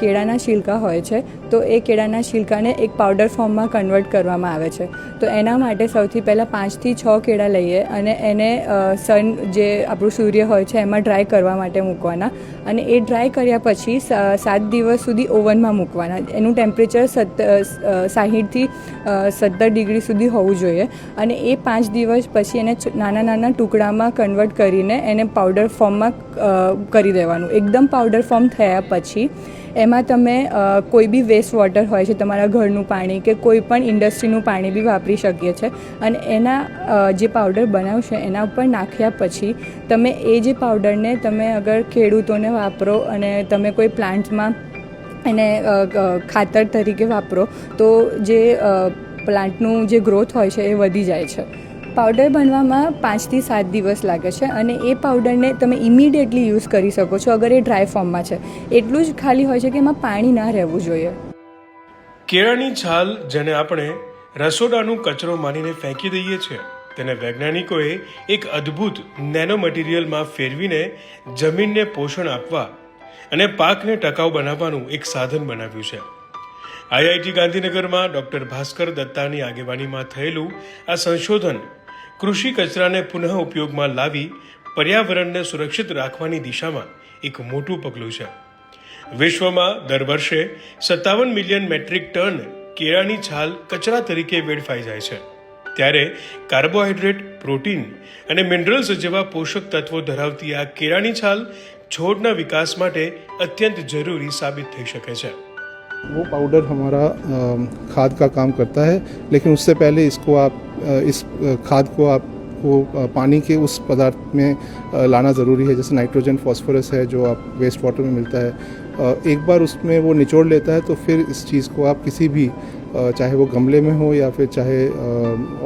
કેળાના छिલકા હોય છે, તો એ કેળાના છિલકાને એક પાવડર ફોર્મમાં કન્વર્ટ કરવામાં આવે છે. તો એના માટે સૌથી પહેલાં પાંચથી છ કેળા લઈએ અને એને સન જે આપણું સૂર્ય હોય છે એમાં ડ્રાય કરવા માટે મૂકવાના. અને એ ડ્રાય કર્યા પછી સાત દિવસ સુધી ઓવનમાં મૂકવાના. એનું ટેમ્પરેચર સત્તર સાહીઠથી સત્તર ડિગ્રી સુધી હોવું જોઈએ. અને એ પાંચ દિવસ પછી એને નાના નાના ટુકડામાં કન્વર્ટ કરીને એને પાવડર ફોર્મમાં કરી દેવાનું. એકદમ પાવડર ફોર્મ થયા પછી એમાં તમે કોઈ બી વેસ્ટ વોટર હોય છે, તમારા ઘરનું પાણી કે કોઈ પણ ઇન્ડસ્ટ્રીનું પાણી બી વાપરી શકીએ છીએ અને એના જે પાવડર બનાવશે એના ઉપર નાખ્યા પછી તમે એ જે પાવડરને તમે અગર ખેડૂતોને વાપરો અને તમે કોઈ પ્લાન્ટમાં એને ખાતર તરીકે વાપરો તો જે પ્લાન્ટનું જે ગ્રોથ હોય છે એ વધી જાય છે. પાવડર બનવામાં પાંચથી સાત દિવસ લાગે છે અને એ પાવડરને તમે ઇમિડિયેટલી યુઝ કરી શકો છો અગર એ ડ્રાય ફોર્મમાં છે. એટલું જ ખાલી હોય છે કે એમાં પાણી ના રહેવું જોઈએ. કેળાની છાલ જેને આપણે રસોડાનું કચરો માનીને ફેંકી દઈએ છીએ, તેને વૈજ્ઞાનિકોએ એક અદ્ભુત નેનો મટીરિયલમાં ફેરવીને જમીનને પોષણ આપવા અને પાકને ટકાઉ બનાવવાનું એક સાધન બનાવ્યું છે. આઈઆઈટી ગાંધીનગરમાં ડોક્ટર ભાસ્કર દત્તાની આગેવાનીમાં થયેલું આ સંશોધન કૃષિ કચરાને પુનઃ ઉપયોગમાં લાવી પર્યાવરણને સુરક્ષિત રાખવાની દિશામાં એક મોટું પગલું છે વિશ્વમાં દર વર્ષે સત્તાવન મિલિયન મેટ્રિક ટન કેળાની છાલ કચરા તરીકે વેડફાઈ જાય છે ત્યારે કાર્બોહાઈડ્રેટ પ્રોટીન અને મિનરલ્સ જેવા પોષક તત્વો ધરાવતી આ કેળાની છાલ છોડના વિકાસ માટે અત્યંત જરૂરી સાબિત થઈ શકે છે वो पाउडर हमारा अ, खाद का काम करता है लेकिन उससे पहले इसको आप अ, इस खाद को आपको अ, पानी के उस पदार्थ में लाना ज़रूरी है जैसे नाइट्रोजन फॉस्फोरस है जो आप वेस्ट वाटर में मिलता है। एक बार उसमें वो निचोड़ लेता है तो फिर इस चीज़ को आप किसी भी चाहे वो गमले में हो या फिर चाहे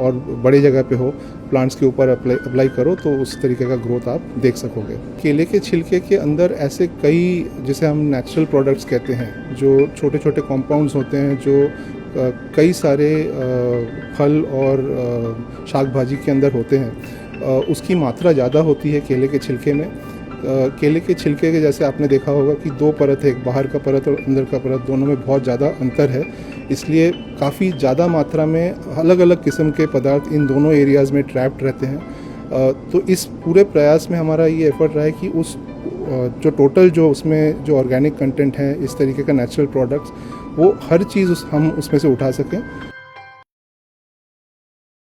और बड़ी जगह पे हो प्लांट्स के ऊपर अप्लाई अप्लाई करो तो उस तरीके का ग्रोथ आप देख सकोगे। केले के छिलके के अंदर ऐसे कई जिसे हम नेचुरल प्रोडक्ट्स कहते हैं जो छोटे छोटे कॉम्पाउंड्स होते हैं जो कई सारे फल और शाक भाजी के अंदर होते हैं। उसकी मात्रा ज़्यादा होती है केले के छिलके में। केले के छिलके के जैसे आपने देखा होगा कि दो परत है, एक बाहर का परत और अंदर का परत, दोनों में बहुत ज़्यादा अंतर है। इसलिए काफ़ी ज़्यादा मात्रा में अलग अलग किस्म के पदार्थ इन दोनों एरियाज़ में ट्रैप्ड रहते हैं। तो इस पूरे प्रयास में हमारा ये एफर्ट रहा है कि उस जो टोटल जो उसमें जो ऑर्गेनिक कंटेंट है इस तरीके का नेचुरल प्रोडक्ट्स वो हर चीज़ उस हम उसमें से उठा सकें